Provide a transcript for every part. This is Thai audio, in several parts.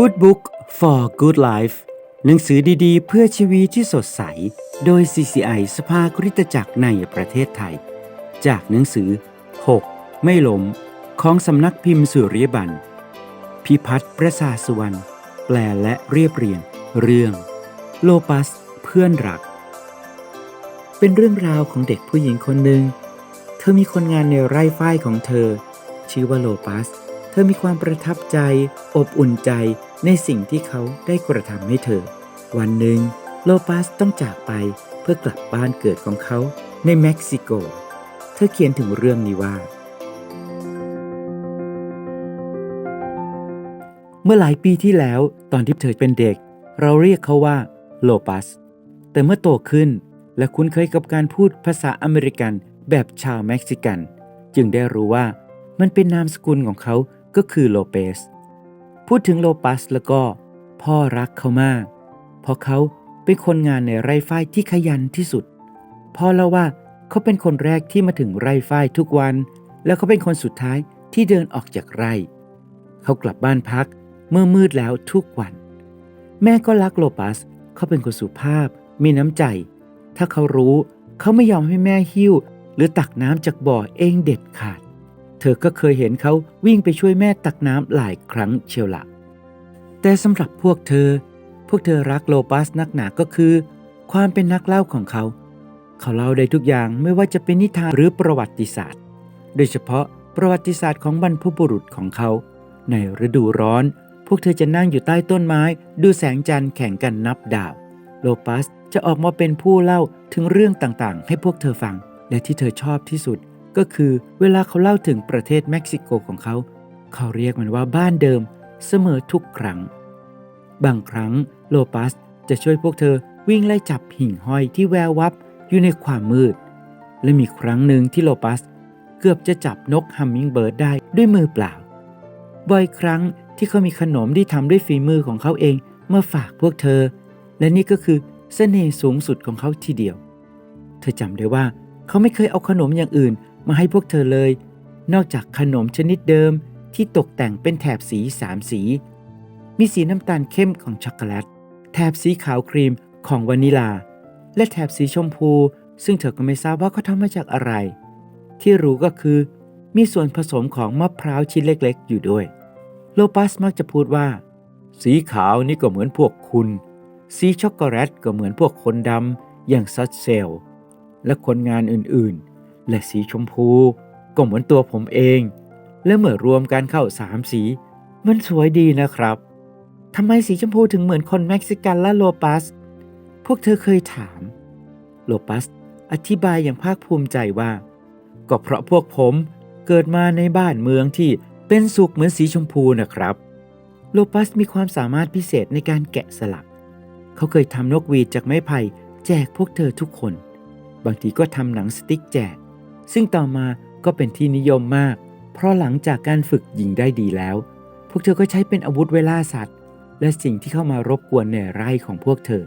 Good Book for Good Life หนังสือดีๆ เพื่อชีวิตที่สดใส โดย CCI สภากริตจักรในประเทศไทย จากหนังสือ 6 ไม่ล้ม ของสำนักพิมพ์สุริยบัน พิพัฒน์ประสาสุวรรณ แปลและเรียบเรียง เรื่อง โลปัส เพื่อนรัก เป็นเรื่องราวของเด็กผู้หญิงคนหนึ่ง เธอมีคนงานในไร่ฝ้ายของเธอ ชื่อว่าโลปัสเธอมีความประทับใจ อบอุ่นใจในสิ่งที่เขาได้กระทำให้เธอ วันหนึ่งโลปัสต้องจากไปเพื่อกลับบ้านเกิดของเขาในเม็กซิโก เธอเขียนถึงเรื่องนี้ว่า เมื่อหลายปีที่แล้วตอนที่เธอเป็นเด็ก เราเรียกเขาว่าโลปัส แต่เมื่อโตขึ้นและคุ้นเคยกับการพูดภาษาอเมริกันแบบชาวเม็กซิกัน จึงได้รู้ว่ามันเป็นนามสกุลของเขา ก็คือโลเปส พูดถึงโลปัสแล้วก็พ่อรักเขามาก เพราะเขาเป็นคนงานในไร่ฝ้ายที่ขยันที่สุด พ่อเล่าว่าเขาเป็นคนแรกที่มาถึงไร่ฝ้ายทุกวัน แล้วเขาเป็นคนสุดท้ายที่เดินออกจากไร่ เขากลับบ้านพักเมื่อมืดแล้วทุกวัน แม่ก็รักโลปัส เขาเป็นคนสุภาพ มีน้ำใจ ถ้าเขารู้เขาไม่ยอมให้แม่หิ้ว หรือตักน้ำจากบ่อเองเด็ดขาด ธอก็เคยเห็นเขาวิ่งไปช่วยแม่ตักน้ำหลายครั้งเชียวละแต่สำหรับพวกเธอ พวกเธอรักโลปัสนักหนาก็คือ ความเป็นนักเล่าของเขา เขาเล่าได้ทุกอย่างไม่ว่าจะเป็นนิทานหรือประวัติศาสตร์ โดยเฉพาะประวัติศาสตร์ของบรรพบุรุษของเขา ในฤดูร้อน พวกเธอจะนั่งอยู่ใต้ต้นไม้ ดูแสงจันทร์แข่งกันนับดาว โลปัสจะออกมาเป็นผู้เล่าถึงเรื่องต่างๆ ให้พวกเธอฟัง และที่เธอชอบที่สุด ก็คือเวลาเขาเล่าถึงประเทศเม็กซิโกของเขา เขาเรียกมันว่าบ้านเดิมเสมอทุกครั้ง บางครั้งโลปัสจะช่วยพวกเธอวิ่งไล่จับหิ่งห้อยที่แวววับอยู่ในความมืด และมีครั้งหนึ่งที่โลปัส เกือบจะจับนกฮัมมิงเบิร์ดได้ด้วยมือเปล่า บ่อยครั้งที่เขามีขนมที่ทำด้วยฝีมือของเขาเองมาฝากพวกเธอ และนี่ก็คือเสน่ห์สูงสุดของเขาทีเดียว เธอจำได้ว่าเขาไม่เคยเอาขนมอย่างอื่น มาให้พวกเธอเลย นอกจากขนมชนิดเดิมที่ตกแต่งเป็นแถบสีสามสี มีสีน้ำตาลเข้มของช็อกโกแลต แถบสีขาวครีมของวานิลา และแถบสีชมพู ซึ่งเธอก็ไม่ทราบว่าเขาทำมาจากอะไร ที่รู้ก็คือ มีส่วนผสมของมะพร้าวชิ้นเล็กๆ อยู่ด้วย โลปัสมักจะพูดว่า สีขาวนี่ก็เหมือนพวกคุณ สีช็อกโกแลตก็เหมือนพวกคนดำอย่างซัตเซล และคนงานอื่นๆ และสีชมพู ก็เหมือนตัวผมเอง และเมื่อรวมกันเข้าสามสี มันสวยดีนะครับทำไมสีชมพูถึงเหมือนคนเม็กซิกันและโลปัส พวกเธอเคยถาม โลปัส อธิบายอย่างภาคภูมิใจว่า ก็เพราะพวกผมเกิดมาในบ้านเมืองที่เป็นสุขเหมือนสีชมพูนะครับ โลปัสมีความสามารถพิเศษในการแกะสลัก เขาเคยทำนกหวีดจากไม้ไผ่แจกพวกเธอทุกคน บางทีก็ทำหนังสติ๊กแจก ซึ่งต่อมาก็เป็นที่นิยมมาก เพราะหลังจากการฝึกยิงได้ดีแล้ว พวกเธอก็ใช้เป็นอาวุธเวลาสัตว์ และสิ่งที่เข้ามารบกวนในไร่ของพวกเธอ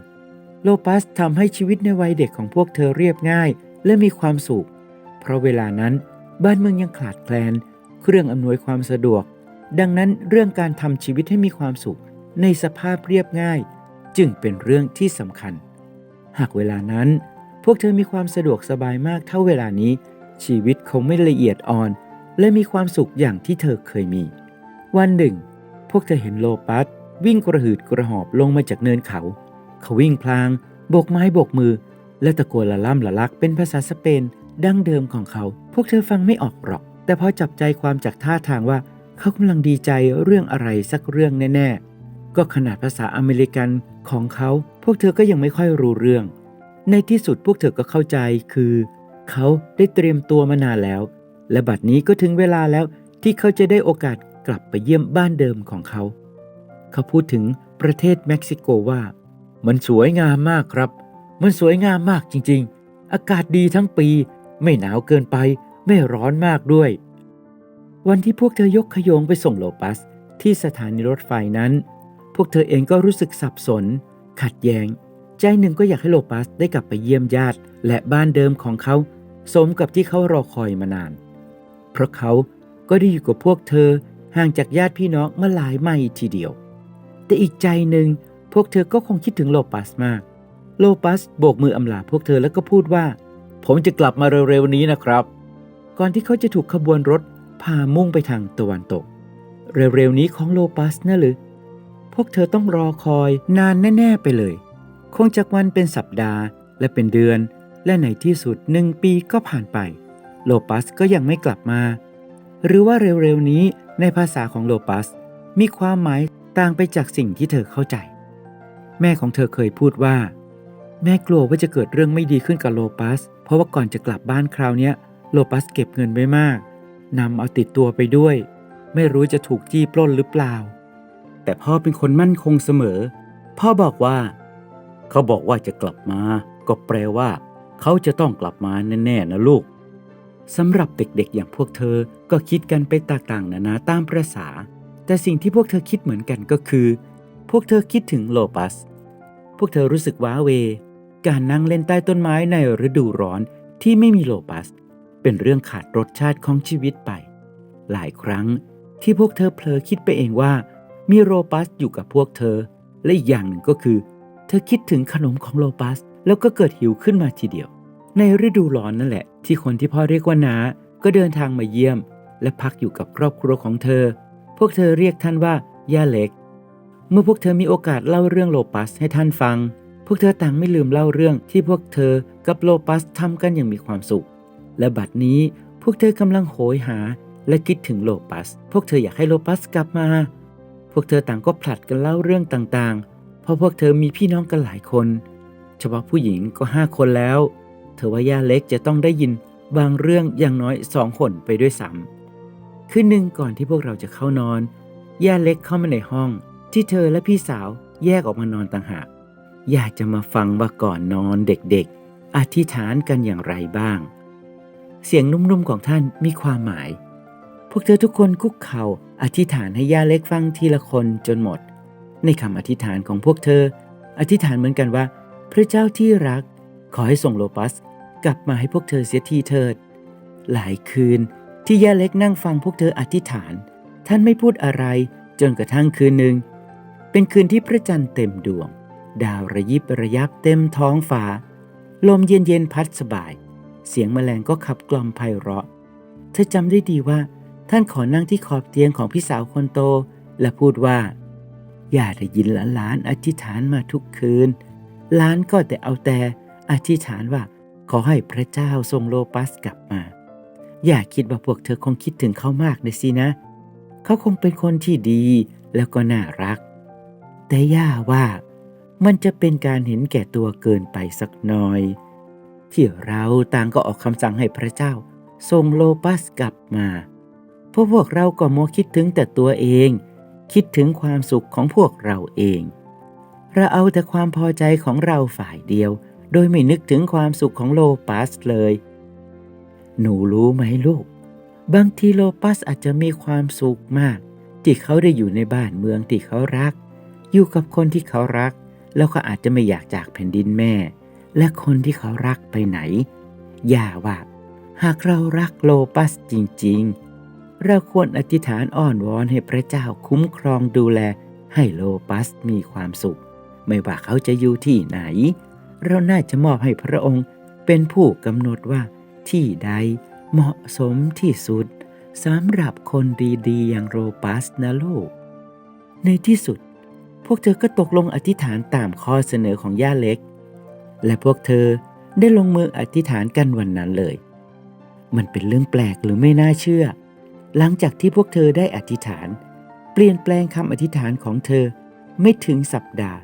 โลปัสทำให้ชีวิตในวัยเด็กของพวกเธอเรียบง่ายและมีความสุข เพราะเวลานั้นบ้านเมืองยังขาดแคลน เครื่องอำนวยความสะดวก ดังนั้นเรื่องการทำชีวิตให้มีความสุข ในสภาพเรียบง่าย จึงเป็นเรื่องที่สำคัญ หากเวลานั้น พวกเธอมีความสะดวกสบายมากเท่าเวลานี้ ชีวิตคงไม่ละเอียดอ่อน และมีความสุขอย่างที่เธอเคยมี วันหนึ่ง พวกเธอเห็นโลปัสวิ่งกระหืดกระหอบลงมาจากเนินเขา เขาวิ่งพลางโบกไม้โบกมือ และตะโกนละล่ำละลักเป็นภาษาสเปนดั้งเดิมของเขา พวกเธอฟังไม่ออกหรอก แต่พอจับใจความจากท่าทางว่าเขากำลังดีใจเรื่องอะไรสักเรื่องแน่ๆ ก็ขนาดภาษาอเมริกันของเขา พวกเธอก็ยังไม่ค่อยรู้เรื่อง ในที่สุดพวกเธอก็เข้าใจคือ เขาได้เตรียมตัวมานานแล้ว และบัดนี้ก็ถึงเวลาแล้วที่เขาจะได้โอกาสกลับไปเยี่ยมบ้านเดิมของเขา เขาพูดถึงประเทศเม็กซิโกว่า มันสวยงามมากครับ มันสวยงามมากจริงๆ อากาศดีทั้งปี ไม่หนาวเกินไป ไม่ร้อนมากด้วย วันที่พวกเธอยกขยงไปส่งโลปัส ที่สถานีรถไฟนั้น พวกเธอเองก็รู้สึกสับสน ขัดแยง้ง ใจหนึ่งก็อยากให้โลปัสได้กลับไปเยี่ยมญาติ และบ้านเดิมของเขา สมกับที่เขารอคอยมานาน เพราะเขาก็ได้อยู่กับพวกเธอห่างจากญาติพี่น้องมาหลายไม่ทีเดียว แต่อีกใจหนึ่งพวกเธอก็คงคิดถึงโลปัสมาก โลปัสโบกมืออำลาพวกเธอแล้วก็พูดว่า ผมจะกลับมาเร็วๆนี้นะครับ ก่อนที่เขาจะถูกขบวนรถพามุ่งไปทางตะวันตก เร็วๆนี้ของโลปัสนะหรือ พวกเธอต้องรอคอยนานแน่ ๆ ไปเลย คงจากวันเป็นสัปดาห์และเป็นเดือน และในที่สุดหนึ่งปีก็ผ่านไป โลปัสก็ยังไม่กลับมา หรือว่าเร็วๆนี้ในภาษาของโลปัส มีความหมายต่างไปจากสิ่งที่เธอเข้าใจ แม่ของเธอเคยพูดว่า แม่กลัวว่าจะเกิดเรื่องไม่ดีขึ้นกับโลปัส เพราะว่าก่อนจะกลับบ้านคราวนี้โลปัสเก็บเงินไว้มากนำเอาติดตัวไปด้วย ไม่รู้จะถูกจี้ปล้นหรือเปล่า แต่พ่อเป็นคนมั่นคงเสมอ พ่อบอกว่า เขาบอกว่าจะกลับมา ก็แปลว่า เขาจะต้องกลับมาแน่ๆนะลูกสำหรับเด็กๆอย่างพวกเธอก็คิดกันไปต่างๆนานาตามประษา แต่สิ่งที่พวกเธอคิดเหมือนกันก็คือ พวกเธอคิดถึงโลปัส พวกเธอรู้สึกว้าเว การนั่งเล่นใต้ต้นไม้ในฤดูร้อนที่ไม่มีโลปัส เป็นเรื่องขาดรสชาติของชีวิตไป หลายครั้งที่พวกเธอเผลอคิดไปเองว่า มีโลปัสอยู่กับพวกเธอ และอีกอย่างหนึ่งก็คือ เธอคิดถึงขนมของโลปัส แล้วก็เกิดหิวขึ้นมาทีเดียว ในฤดูร้อนนั่นแหละ ที่คนที่พ่อเรียกว่านาก็เดินทางมาเยี่ยม และพักอยู่กับครอบครัวของเธอ พวกเธอเรียกท่านว่าย่าเล็ก เมื่อพวกเธอมีโอกาสเล่าเรื่องโลปัสให้ท่านฟัง พวกเธอต่างไม่ลืมเล่าเรื่องที่พวกเธอกับโลปัสทำกันอย่างมีความสุข และบัดนี้พวกเธอกำลังโหยหาและคิดถึงโลปัส พวกเธออยากให้โลปัสกลับมา พวกเธอต่างก็ผลัดกันเล่าเรื่องต่างๆ เพราะพวกเธอมีพี่น้องกันหลายคน เฉพาะผู้หญิงก็ห้าคนแล้ว เธอว่าย่าเล็กจะต้องได้ยินบางเรื่องอย่างน้อยสองคนไปด้วยซ้ำคืนหนึ่งก่อนที่พวกเราจะเข้านอน ย่าเล็กเข้ามาในห้องที่เธอและพี่สาวแยกออกมานอนต่างหาก อยากจะมาฟังว่าก่อนนอนเด็กๆ อธิษฐานกันอย่างไรบ้าง เสียงนุ่มๆของท่านมีความหมาย พวกเธอทุกคนคุกเข่าอธิษฐานให้ย่าเล็กฟังทีละคนจนหมด ในคำอธิษฐานของพวกเธอ อธิษฐานเหมือนกันว่า พระเจ้าที่รัก ขอให้ส่งโลปัสกลับมาให้พวกเธอเสียทีเถิด หลายคืนที่ย่าเล็กนั่งฟังพวกเธออธิษฐาน ท่านไม่พูดอะไรจนกระทั่งคืนหนึ่ง เป็นคืนที่พระจันทร์เต็มดวง ดาวระยิบระยับเต็มท้องฟ้า ลมเย็นๆพัดสบาย เสียงแมลงก็ขับกล่อมไพเราะ เธอจำได้ดีว่า ท่านขอนั่งที่ขอบเตียงของพี่สาวคนโต และพูดว่า อย่าได้ยินหลานๆอธิษฐานมาทุกคืน ลานก็แต่เอาแต่อธิษฐานว่าขอให้พระเจ้าทรงโลปัสกลับมา อย่าคิดว่าพวกเธอคงคิดถึงเขามากนะสินะ เขาคงเป็นคนที่ดีแล้วก็น่ารัก แต่ย่าว่ามันจะเป็นการเห็นแก่ตัวเกินไปสักหน่อย ที่เราต่างก็ออกคำสั่งให้พระเจ้า ทรงโลปัสกลับมาเพราะพวกเราก็มัวคิดถึงแต่ตัวเอง คิดถึงความสุขของพวกเราเอง เราเอาแต่ความพอใจของเราฝ่ายเดียว โดยไม่นึกถึงความสุขของโลปัสเลย หนูรู้ไหมลูก บางทีโลปัสอาจจะมีความสุขมาก ที่เขาได้อยู่ในบ้านเมืองที่เขารัก อยู่กับคนที่เขารัก แล้วเขาอาจจะไม่อยากจากแผ่นดินแม่ และคนที่เขารักไปไหน อย่าว่า หากเรารักโลปัสจริง ๆ เราควรอธิษฐานอ้อนวอนให้พระเจ้าคุ้มครองดูแลให้โลปัสมีความสุข ไม่ว่าเขาจะอยู่ที่ไหน เราน่าจะมอบให้พระองค์เป็นผู้กำหนดว่าที่ใดเหมาะสมที่สุดสำหรับคนดีๆ อย่างโรปัสนะลูก ในที่สุด พวกเธอก็ตกลงอธิษฐานตามข้อเสนอของย่าเล็ก และพวกเธอได้ลงมืออธิษฐานกันวันนั้นเลย มันเป็นเรื่องแปลกหรือไม่น่าเชื่อ หลังจากที่พวกเธอได้อธิษฐาน เปลี่ยนแปลงคำอธิษฐานของเธอไม่ถึงสัปดาห์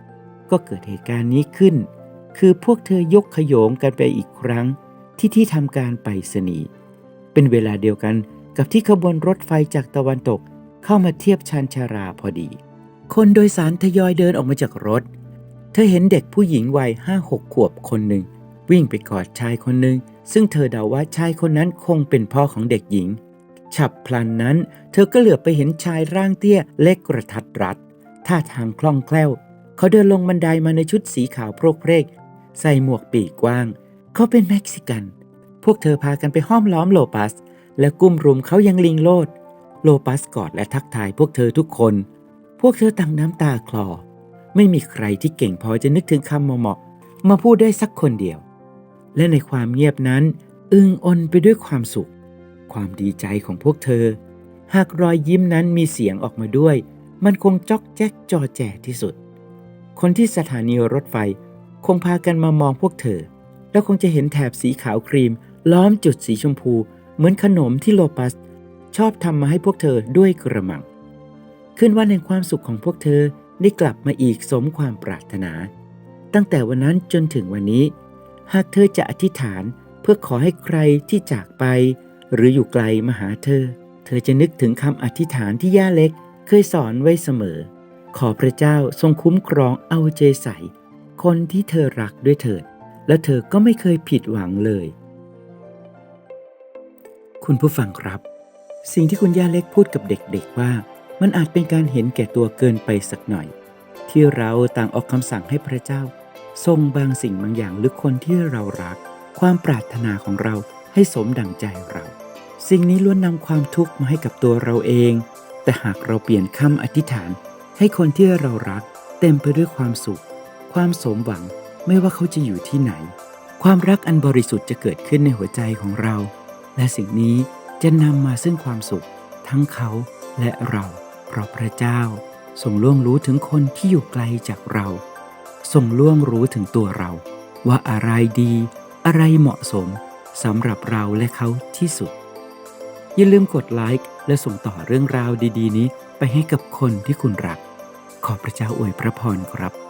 ก็เกิดเหตุการณ์นี้ขึ้น คือพวกเธอยกขโยงกันไปอีกครั้ง ที่ที่ทำการไปรษณีย์เป็นเวลาเดียวกันกับที่ขบวนรถไฟจากตะวันตกเข้ามาเทียบชานชาราพอดี คนโดยสารทยอยเดินออกมาจากรถ เธอเห็นเด็กผู้หญิงวัยห้าหกขวบคนหนึ่ง วิ่งไปกอดชายคนหนึ่ง ซึ่งเธอเดาว่าชายคนนั้นคงเป็นพ่อของเด็กหญิง ฉับพลันนั้น เธอก็เหลือบไปเห็นชายร่างเตี้ยเล็กกระทัดรัดท่าทางคล่องแคล่ว เขาเดินลงบันไดมาในชุดสีขาวโพรกเพรก ใส่หมวกปีกกว้าง เขาเป็นเม็กซิกัน พวกเธอพากันไปห้อมล้อมโลปัส และกุ้มรุมเขายังลิงโลด โลปัสกอดและทักทายพวกเธอทุกคน พวกเธอต่างน้ำตาคลอ ไม่มีใครที่เก่งพอจะนึกถึงคำเหมาะๆมาพูดได้สักคนเดียว และในความเงียบนั้น อึงอนไปด้วยความสุข ความดีใจของพวกเธอ หากรอยยิ้มนั้นมีเสียงออกมาด้วย มันคงจอกแจ๊กจอแจที่สุด คนที่สถานีรถไฟ คงพากันมามองพวกเธอ แล้วคงจะเห็นแถบสีขาวครีม ล้อมจุดสีชมพู เหมือนขนมที่โลปัส ชอบทำมาให้พวกเธอด้วยกระมัง ขึ้นวันแห่งความสุขของพวกเธอได้กลับมาอีกสมความปรารถนา ตั้งแต่วันนั้นจนถึงวันนี้ หากเธอจะอธิษฐานเพื่อขอให้ใครที่จากไป หรืออยู่ไกลมาหาเธอ เธอจะนึกถึงคำอธิษฐานที่ย่าเล็กเคยสอนไว้เสมอ ขอพระเจ้าทรงคุ้มครองเอาใจใส่คนที่เธอรักด้วยเถิด และเธอก็ไม่เคยผิดหวังเลย คุณผู้ฟังครับ สิ่งที่คุณย่าเล็กพูดกับเด็กๆว่า มันอาจเป็นการเห็นแก่ตัวเกินไปสักหน่อย ที่เราต่างออกคำสั่งให้พระเจ้า ทรงบางสิ่งบางอย่างหรือคนที่เรารัก ความปรารถนาของเราให้สมดังใจเรา สิ่งนี้ล้วนนำความทุกข์มาให้กับตัวเราเอง แต่หากเราเปลี่ยนคำอธิษฐาน ให้คนที่เรารักเต็มไปด้วยความสุข ความสมหวังไม่ว่าเขาจะอยู่ที่ไหน ความรักอันบริสุทธิ์จะเกิดขึ้นในหัวใจของเรา และสิ่งนี้จะนำมาซึ่งความสุข ทั้งเขาและเราเพราะพระเจ้าทรงล่วงรู้ถึงคนที่อยู่ไกลจากเราทรงล่วงรู้ถึงตัวเรา ว่าอะไรดี อะไรเหมาะสมสำหรับเราและเขาที่สุด อย่าลืมกดไลค์และส่งต่อเรื่องราวดี ๆ นี้ไปให้กับคนที่คุณรัก ขอพระเจ้าอวยพระพรครับ